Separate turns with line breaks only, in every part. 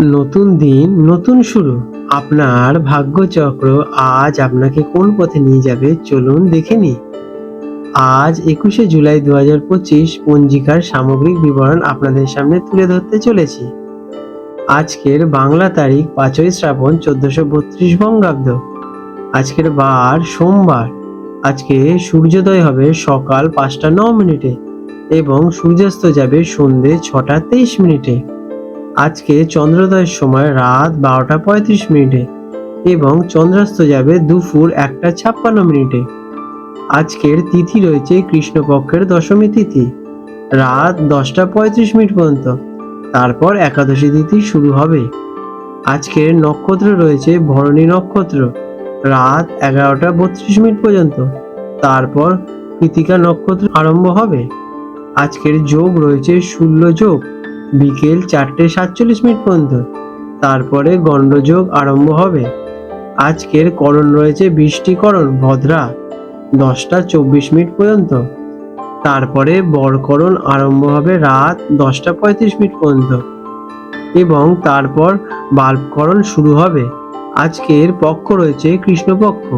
নতুন দিন, নতুন শুরু। আপনার ভাগ্যচক্র আজ আপনাকে কোন পথে নিয়ে যাবে চলুন দেখে নি আজ একুশে জুলাই দু হাজার পঁচিশ, পঞ্জিকার সামগ্রিক বিবরণ আপনাদের সামনে তুলে ধরতে চলেছি। আজকের বাংলা তারিখ পাঁচই শ্রাবণ চোদ্দশো বত্রিশ বঙ্গাব্দ। আজকের বার সোমবার। আজকে সূর্যোদয় হবে সকাল পাঁচটা ন মিনিটে এবং সূর্যাস্ত যাবে সন্ধে ছটা তেইশ মিনিটে। আজকে চন্দ্রোদয়ের সময় রাত বারোটা পঁয়ত্রিশ মিনিটে এবং চন্দ্রাস্ত যাবে দুপুর একটা ছাপ্পান্ন মিনিটে। আজকের তিথি রয়েছে কৃষ্ণপক্ষের দশমী তিথি, রাত দশটা পঁয়ত্রিশ মিনিট পর্যন্ত। তারপর একাদশী তিথি শুরু হবে। আজকের নক্ষত্র রয়েছে ভরণী নক্ষত্র, রাত এগারোটা বত্রিশ মিনিট পর্যন্ত। তারপর কৃতিকা নক্ষত্র আরম্ভ হবে। আজকের যোগ রয়েছে শূন্য যোগ। বিকেল চারটে সাতচল্লিশ মিনিট পর্যন্ত। তারপরে গণ্ডযোগ আরম্ভ হবে। আজকের করণ রয়েছে বৃষ্টিকরণ ভদ্রা, দশটা চব্বিশ মিনিট পর্যন্ত। তারপরে বরকরণ আরম্ভ হবে রাত দশটা পঁয়ত্রিশ মিনিট পর্যন্ত। এবং তারপর বাল্বকরণ শুরু হবে। আজকের পক্ষ রয়েছে কৃষ্ণপক্ষ।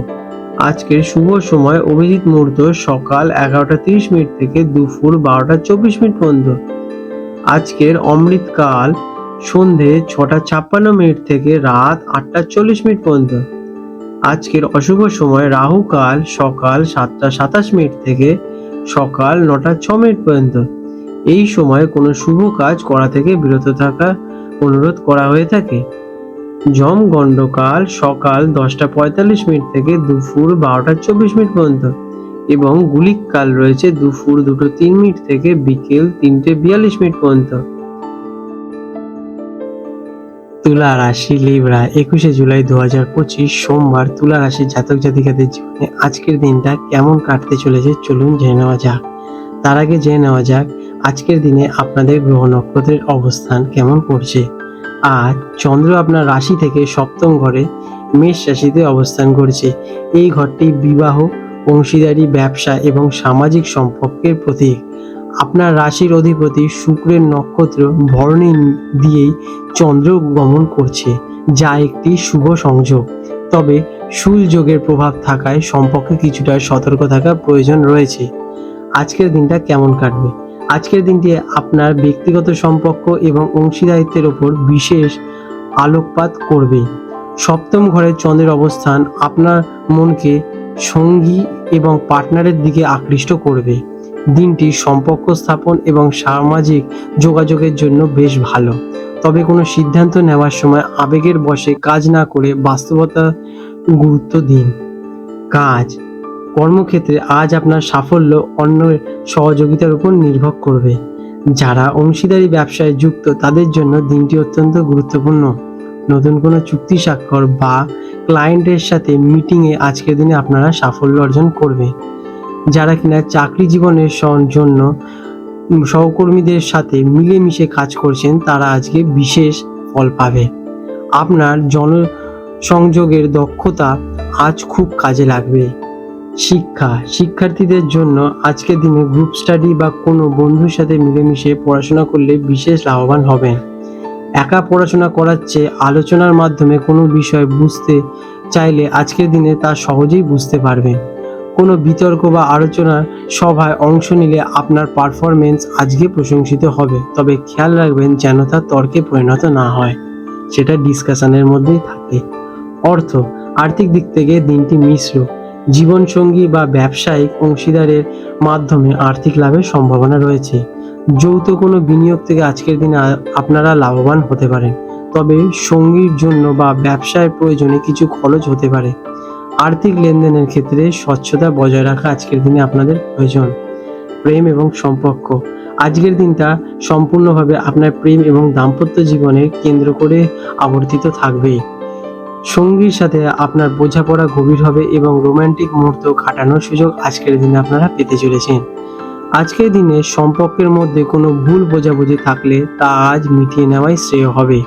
আজকের শুভ সময় অভিজিৎ মুহূর্ত সকাল এগারোটা তিরিশ মিনিট থেকে দুপুর বারোটা চব্বিশ মিনিট পর্যন্ত। আজকের অমৃতকাল সন্ধে ছটা ছাপ্পান্ন মিনিট থেকে রাত আটটা চল্লিশ মিনিট পর্যন্ত। আজকের অশুভ সময় রাহুকাল সকাল সাতটা সাতাশ মিনিট থেকে সকাল নটা ছ মিনিট পর্যন্ত। এই সময় কোনো শুভ কাজ করা থেকে বিরত থাকা অনুরোধ করা হয়ে থাকে। যম গণ্ডকাল সকাল দশটা পঁয়তাল্লিশ মিনিট থেকে দুপুর বারোটা চব্বিশ মিনিট পর্যন্ত। এবং গুলিক কাল রয়েছে দুপুর দুটো তিন মিনিট থেকে বিকেল তিনটে বিয়াল্লিশ মিনিট পর্যন্ত। তুলা রাশি লিব্রা, একুশে জুলাই দু হাজার পঁচিশ সোমবার তুলা রাশির জাতক জাতিকাদের জীবনে আজকের দিনটা কেমন কাটতে চলেছে চলুন জেনে নেওয়া যাক। তার আগে জেনে নেওয়া যাক, আজকের দিনে আপনাদের গ্রহ নক্ষত্রের অবস্থান কেমন করছে আর চন্দ্র আপনার রাশি থেকে সপ্তম ঘরে মেষ রাশিতে অবস্থান করছে। এই ঘরটি বিবাহ অংশীদারি, ব্যবসা এবং সামাজিক সম্পর্কের প্রতীক। আপনার রাশির অধিপতি শুক্রের নক্ষত্র ভরণী দিয়েই চন্দ্র গমন করছে, যা একটি শুভ সংযোগ। তবে শুল যোগের প্রভাব থাকায় সম্পর্কে কিছুটা সতর্ক থাকা প্রয়োজন রয়েছে। আজকের দিনটা কেমন কাটবে? আজকের দিনটি আপনার ব্যক্তিগত সম্পর্ক এবং অংশীদারিত্বের ওপর বিশেষ আলোকপাত করবে। সপ্তম ঘরের চন্দ্রের অবস্থান আপনার মনকে সঙ্গী এবং পার্টনারের দিকে আকৃষ্ট করবে। দিনটি সম্পর্ক স্থাপন এবং সামাজিক যোগাযোগের জন্য বেশ ভালো। তবে কোনো সিদ্ধান্ত নেওয়ার সময় আবেগের বশে কাজ না করে বাস্তবতা গুরুত্ব দিন। কাজ। কর্মক্ষেত্রে আজ আপনার সাফল্য অন্যের সহযোগিতার উপর নির্ভর করবে। যারা অংশীদারি ব্যবসায় যুক্ত তাদের জন্য দিনটি অত্যন্ত গুরুত্বপূর্ণ। নতুন কোনো চুক্তি স্বাক্ষর বা ক্লায়েন্টের সাথে মিটিংয়ে আজকের দিনে আপনারা সাফল্য অর্জন করবে। যারা কিনা চাকরি জীবনের জন্য সহকর্মীদের সাথে মিলেমিশে কাজ করছেন, তারা আজকে বিশেষ ফল পাবে। আপনার জনসংযোগের দক্ষতা আজ খুব কাজে লাগবে। শিক্ষা, শিক্ষার্থীদের জন্য আজকের দিনে গ্রুপ স্টাডি বা কোনো বন্ধুর সাথে মিলেমিশে পড়াশোনা করলে বিশেষ লাভবান হবেন। একা পড়াশোনা করার চেয়ে আলোচনার মাধ্যমে কোনো বিষয় বুঝতে চাইলে আজকের দিনে তা সহজেই বুঝতে পারবেন কোনো বিতর্ক বা আলোচনার সভায় অংশ নিলে আপনার পারফরমেন্স আজকে প্রশংসিত হবে, তবে খেয়াল রাখবেন যেন তা তর্কে পরিণত না হয়। সেটা ডিসকাশনের মধ্যেই থাকে। অর্থ, আর্থিক দিক থেকে দিনটি মিশ্র। জীবনসঙ্গী বা ব্যবসায়িক অংশীদারের মাধ্যমে আর্থিক লাভের সম্ভাবনা রয়েছে। যৌথ কোনো বিনিয়োগ থেকে আজকের দিনে আপনারা লাভবান হতে পারেন। তবে সঙ্গীর জন্য বা ব্যবসায় প্রয়োজনে কিছু খরচ হতে পারে। আর্থিক লেনদেনের ক্ষেত্রে স্বচ্ছতা বজায় রাখা আজকের দিনে আপনাদের প্রয়োজন। প্রেম এবং সম্পর্ক। আজকের দিনটা সম্পূর্ণভাবে আপনার প্রেম এবং দাম্পত্য জীবনের কেন্দ্র করে আবর্তিত থাকবে সঙ্গীর সাথে আপনার বোঝাপড়া গভীর হবে এবং রোমান্টিক মুহূর্ত কাটানোর সুযোগ আজকের দিনে আপনারা পেতে চলেছেন। আজকের দিনে সম্পর্কের মধ্যে কোনো ভুল বোঝাবুঝি থাকলে তা আজ মিটিয়ে নেওয়াই শ্রেয় হবে।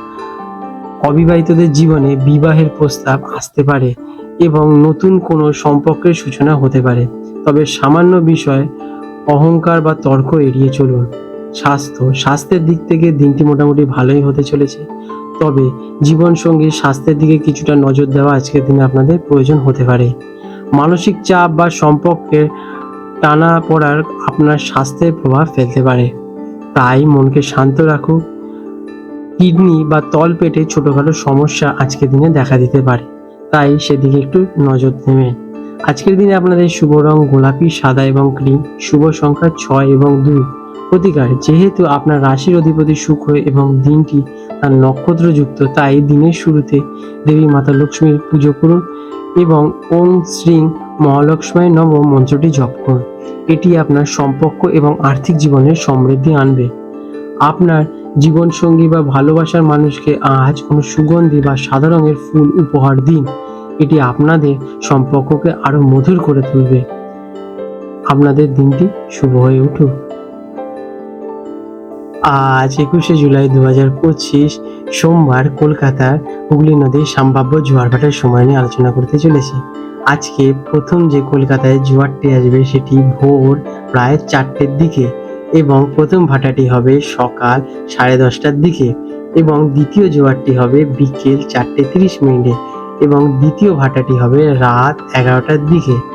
অবিবাহিতদের জীবনে বিবাহের প্রস্তাব আসতে পারে এবং নতুন কোনো সম্পর্কের সূচনা হতে পারে। তবে সামান্য বিষয়, অহংকার বা তর্ক এড়িয়ে চলুন। স্বাস্থ্য, স্বাস্থ্যের দিক থেকে দিনটি মোটামুটি ভালোই হতে চলেছে। তবে জীবনসঙ্গীর স্বাস্থ্যের দিকে কিছুটা নজর দেওয়া আজকের দিনে আপনাদের প্রয়োজন হতে পারে। মানসিক চাপ বা সম্পর্কের টানা পড়ার আপনার স্বাস্থ্যের প্রভাব ফেলতে পারে। তাই মনকে শান্ত রাখুক। কিডনি বা তল পেটে ছোটোখাটো সমস্যা আজকের দিনে দেখা দিতে পারে। তাই সেদিকে একটু নজর দেবেন। আজকের দিনে আপনাদের শুভ রং গোলাপি, সাদা এবং ক্রিম, শুভ সংখ্যা ছয় এবং দুই। প্রতিকার, যেহেতু আপনার রাশির অধিপতি শুক্র এবং দিনটি তার নক্ষত্রযুক্ত, তাই দিনের শুরুতে দেবী মাতা লক্ষ্মীর পুজো করুন। এবং ওম শ্রী মহালক্ষ্মী নব মন্ত্রটি জপ করুন। এটি আপনার সম্পর্ক এবং আর্থিক জীবনের সমৃদ্ধি আনবে। আপনার জীবনসঙ্গী বা ভালোবাসার মানুষকে আজ কোনো সুগন্ধি বা সাদা রঙের ফুল উপহার দিন। এটি আপনাদের সম্পর্ককে আরও মধুর করে তুলবে। আপনাদের দিনটি শুভ হয়ে উঠুক। আজ একুশে জুলাই দু হাজার পঁচিশ সোমবার কলকাতার হুগলি নদীর সম্ভাব্য জোয়ার ভাটার সময় নিয়ে আলোচনা করতে চলেছি। আজকে প্রথম যে কলকাতায় জোয়ারটি আসবে সেটি ভোর প্রায় চারটের দিকে এবং প্রথম ভাটাটি হবে সকাল সাড়ে দশটার দিকে এবং দ্বিতীয় জোয়ারটি হবে বিকেল চারটে তিরিশ মিনিটে এবং দ্বিতীয় ভাটাটি হবে রাত এগারোটার দিকে।